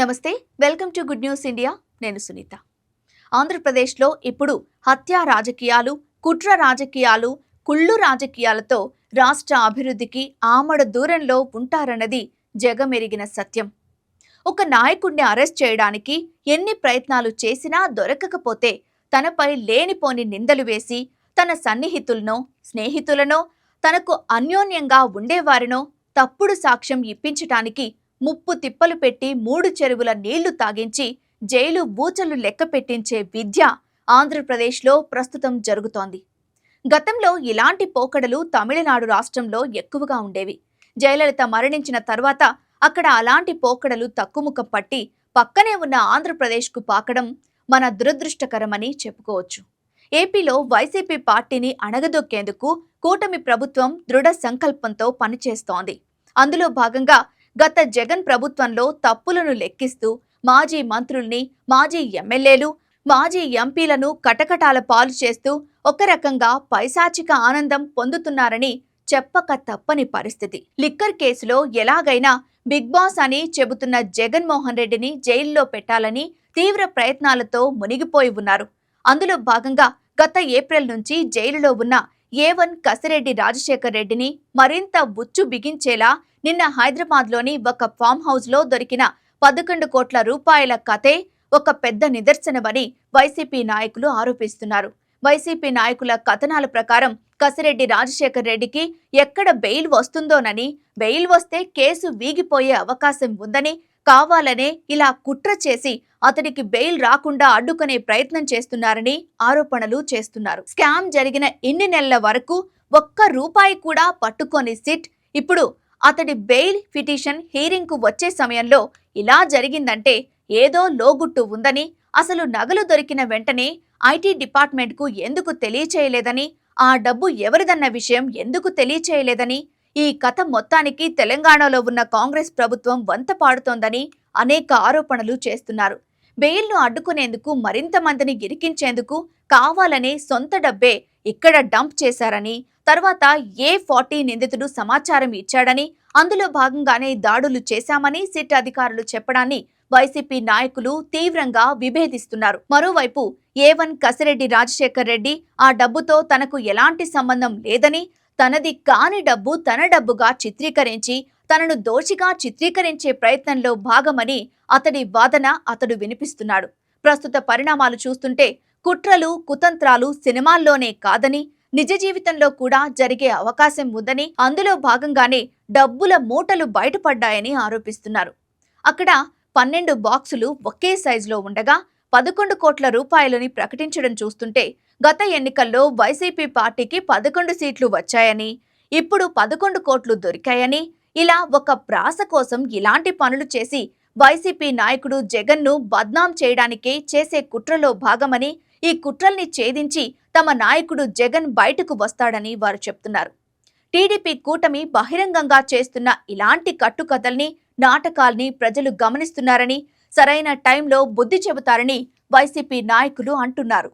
నమస్తే welcome to good news India. నేను సునీత. ఆంధ్రప్రదేశ్లో ఇప్పుడు హత్యా రాజకీయాలు కుట్ర రాజకీయాలు కుళ్ళు రాజకీయాలతో రాష్ట్ర అభివృద్ధికి ఆమడ దూరంలో ఉంటారన్నది జగమెరిగిన సత్యం. ఒక నాయకుడిని అరెస్ట్ చేయడానికి ఎన్ని ప్రయత్నాలు చేసినా దొరకకపోతే తనపై లేనిపోని నిందలు వేసి తన సన్నిహితులనో స్నేహితులనో తనకు అన్యోన్యంగా ఉండేవారినో తప్పుడు సాక్ష్యం ఇప్పించటానికి ముప్పు తిప్పలు పెట్టి మూడు చెరువుల నీళ్ళు తాగించి జైలు బూచలు లెక్క పెట్టించే విద్య ఆంధ్రప్రదేశ్లో ప్రస్తుతం జరుగుతోంది. గతంలో ఇలాంటి పోకడలు తమిళనాడు రాష్ట్రంలో ఎక్కువగా ఉండేవి. జయలలిత మరణించిన తర్వాత అక్కడ అలాంటి పోకడలు తక్కుముఖం పట్టి పక్కనే ఉన్న ఆంధ్రప్రదేశ్కు పాకడం మన దురదృష్టకరమని చెప్పుకోవచ్చు. ఏపీలో వైసీపీ పార్టీని అణగదొక్కేందుకు కూటమి ప్రభుత్వం దృఢ సంకల్పంతో పనిచేస్తోంది. అందులో భాగంగా గత జగన్ ప్రభుత్వంలో తప్పులను లెక్కిస్తూ మాజీ మంత్రుల్ని మాజీ ఎమ్మెల్యేలు మాజీ ఎంపీలను కటకటాల పాలు చేస్తూ ఒక రకంగా పైశాచిక ఆనందం పొందుతున్నారని చెప్పక తప్పని పరిస్థితి. లిక్కర్ కేసులో ఎలాగైనా బిగ్ బాస్ అని చెబుతున్న జగన్మోహన్ రెడ్డిని జైల్లో పెట్టాలని తీవ్ర ప్రయత్నాలతో మునిగిపోయి ఉన్నారు. అందులో భాగంగా గత ఏప్రిల్ నుంచి జైలులో ఉన్న ఏ వన్ కసిరెడ్డి రాజశేఖర్ రెడ్డిని మరింత ఉచ్చు బిగించేలా నిన్న హైదరాబాద్లోని ఒక ఫామ్ హౌస్లో దొరికిన పదకొండు కోట్ల రూపాయల కథే ఒక పెద్ద నిదర్శనమని వైసీపీ నాయకులు ఆరోపిస్తున్నారు. వైసీపీ నాయకుల కథనాల ప్రకారం కసిరెడ్డి రాజశేఖర్ రెడ్డికి ఎక్కడ బెయిల్ వస్తుందోనని బెయిల్ వస్తే కేసు వీగిపోయే అవకాశం ఉందని కావాలనే ఇలా కుట్ర చేసి అతడికి బెయిల్ రాకుండా అడ్డుకునే ప్రయత్నం చేస్తున్నారని ఆరోపణలు చేస్తున్నారు. స్కామ్ జరిగిన ఎన్ని నెలల వరకు ఒక్క రూపాయి కూడా పట్టుకొని సిట్ ఇప్పుడు అతడి బెయిల్ పిటిషన్ హీరింగ్కు వచ్చే సమయంలో ఇలా జరిగిందంటే ఏదో లోగుట్టు ఉందని అసలు నగలు దొరికిన వెంటనే ఐటీ డిపార్ట్మెంట్కు ఎందుకు తెలియచేయలేదని ఆ డబ్బు ఎవరిదన్న విషయం ఎందుకు తెలియచేయలేదని ఈ కథ మొత్తానికి తెలంగాణలో ఉన్న కాంగ్రెస్ ప్రభుత్వం వంత పాడుతోందని అనేక ఆరోపణలు చేస్తున్నారు. బెయిల్ను అడ్డుకునేందుకు మరింత మందిని గిరికించేందుకు కావాలనే సొంత డబ్బే ఇక్కడ డంప్ చేశారని తర్వాత ఏ ఫార్టీ నిందితుడు సమాచారం ఇచ్చాడని అందులో భాగంగానే దాడులు చేశామని సిట్ అధికారులు చెప్పడాన్ని వైసీపీ నాయకులు తీవ్రంగా విభేదిస్తున్నారు. మరోవైపు ఏ వన్ కసిరెడ్డి రాజశేఖర్ రెడ్డి ఆ డబ్బుతో తనకు ఎలాంటి సంబంధం లేదని తనది కాని డబ్బు తన డబ్బుగా చిత్రీకరించి తనను దోషిగా చిత్రీకరించే ప్రయత్నంలో భాగమని అతడి వాదన అతడు వినిపిస్తున్నాడు. ప్రస్తుత పరిణామాలు చూస్తుంటే కుట్రలు కుతంత్రాలు సినిమాల్లోనే కాదని నిజ జీవితంలో కూడా జరిగే అవకాశం ఉందని అందులో భాగంగానే డబ్బుల మూటలు బయటపడ్డాయని ఆరోపిస్తున్నారు. అక్కడ పన్నెండు బాక్సులు ఒకే సైజులో ఉండగా పదకొండు కోట్ల రూపాయలని ప్రకటించడం చూస్తుంటే గత ఎన్నికల్లో వైసీపీ పార్టీకి పదకొండు సీట్లు వచ్చాయని ఇప్పుడు పదకొండు కోట్లు దొరికాయని ఇలా ఒక ప్రాస కోసం ఇలాంటి పనులు చేసి వైసీపీ నాయకుడు జగన్ను బద్నాం చేయడానికే చేసే కుట్రలో భాగమని ఈ కుట్రల్ని ఛేదించి తమ నాయకుడు జగన్ బయటకు వస్తాడని వారు చెప్తున్నారు. టీడీపీ కూటమి బహిరంగంగా చేస్తున్న ఇలాంటి కట్టుకథల్ని నాటకాల్ని ప్రజలు గమనిస్తున్నారని సరైన టైంలో బుద్ధి చెబుతారని వైసీపీ నాయకులు అంటున్నారు.